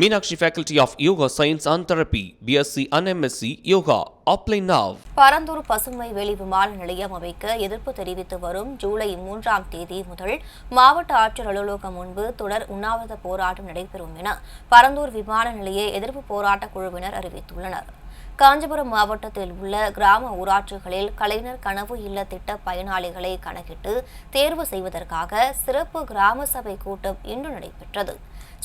Meenakshi faculty of yoga science and therapy BSc and MSc yoga Apply now Parandur பசுமை வெளி விமான நிலையம் அமைக்க எதிர்ப்பு தெரிவித்து வரும் ஜூலை மூன்றாம் தேதி முதல் மாவட்ட ஆட்சியர் அலுவலகம் முன்பு தொடர் உண்ணாவிரத போராட்டம் நடைபெறும் என பரந்தூர் விமான நிலைய எதிர்ப்பு போராட்ட குழுவினர் அறிவித்துள்ளனர். காஞ்சிபுரம் மாவட்டத்தில் உள்ள கிராம ஊராட்சிகளில் கலைஞர் கனவு இல்ல திட்ட பயனாளிகளை கணக்கிட்டு தேர்வு செய்வதற்காக சிறப்பு கிராம சபை கூட்டம் இன்று நடைபெற்றது.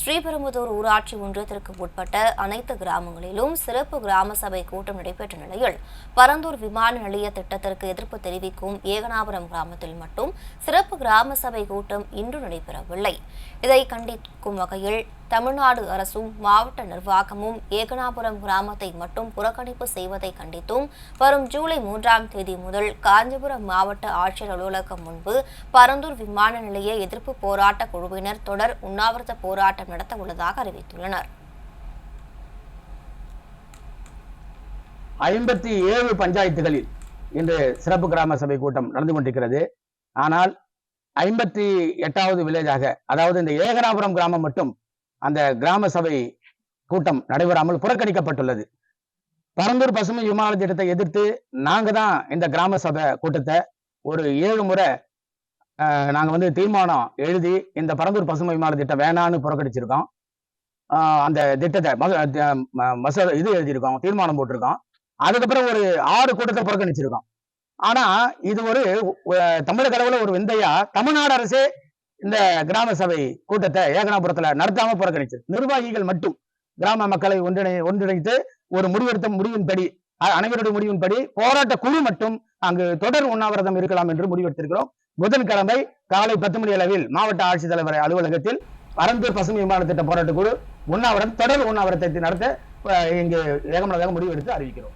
ஸ்ரீபெரும்புதூர் ஊராட்சி ஒன்றியத்திற்கு உட்பட்ட அனைத்து கிராமங்களிலும் சிறப்பு கிராம சபை கூட்டம் நடைபெற்ற நிலையில் பரந்தூர் விமான நிலைய திட்டத்திற்கு எதிர்ப்பு தெரிவிக்கும் ஏகனாபுரம் கிராமத்தில் மட்டும் சிறப்பு கிராம சபை கூட்டம் இன்று நடைபெறவில்லை. இதை கண்டிக்கும் வகையில் தமிழ்நாடு அரசும் மாவட்ட நிர்வாகமும் ஏகனாபுரம் கிராமத்தை மட்டும் புறக்கணிப்பு செய்வதை கண்டித்தும் வரும் ஜூலை மூன்றாம் தேதி முதல் காஞ்சிபுரம் மாவட்ட ஆட்சியர் அலுவலகம் முன்பு பரந்தூர் விமான நிலைய எதிர்ப்பு போராட்ட குழுவினர் தொடர் உண்ணாவிரத போராட்டம் நடத்த உள்ளதாக அறிவித்துள்ளனர். ஐம்பத்தி ஏழு பஞ்சாயத்துகளில் இன்று சிறப்பு கிராம சபை கூட்டம் நடந்து கொண்டிருக்கிறது. ஆனால் ஐம்பத்தி எட்டாவது வில்லேஜாக அதாவது இந்த ஏகனாபுரம் கிராமம் மட்டும் அந்த கிராம சபை கூட்டம் நடைபெறாமல் புறக்கணிக்கப்பட்டுள்ளது. பரந்தூர் பசுமை விமான திட்டத்தை எதிர்த்து நாங்க தான் இந்த கிராம சபை கூட்டத்தை ஒரு ஏழு முறை நாங்கள் நாங்க வந்து தீர்மானம் எழுதி இந்த பரந்தூர் பசுமை விமான திட்டம் வேணான்னு புறக்கணிச்சிருக்கோம். ஆஹ், அந்த திட்டத்தை மச- ம- இது எழுதியிருக்கோம் தீர்மானம் போட்டிருக்கோம். அதுக்கப்புறம் ஒரு ஆறு கூட்டத்தை புறக்கணிச்சிருக்கோம். ஆனா இது ஒரு தமிழக அளவில் ஒரு விந்தையா தமிழ்நாடு அரசே இந்த கிராம சபை கூட்டத்தை ஏகனாபுரத்துல நடத்தாம புறக்கணிச்சு. நிர்வாகிகள் மட்டும் கிராம மக்களை ஒன்றிணை ஒன்றிணைத்து ஒரு முடிவெடுத்த முடிவின்படி அனைவருடைய முடிவின்படி போராட்ட குழு மட்டும் அங்கு தொடர் உண்ணாவிரதம் இருக்கலாம் என்று முடிவெடுத்திருக்கிறோம். புதன்கிழமை காலை பத்து மணி அளவில் மாவட்ட ஆட்சித்தலைவர் அலுவலகத்தில் பரந்தூர் பசுமை விமான திட்ட போராட்ட குழு உண்ணாவிரதம் தொடர் உண்ணாவிரதத்தை நடத்த இங்கு ஏகமனதாக முடிவெடுத்து அறிவிக்கிறோம்.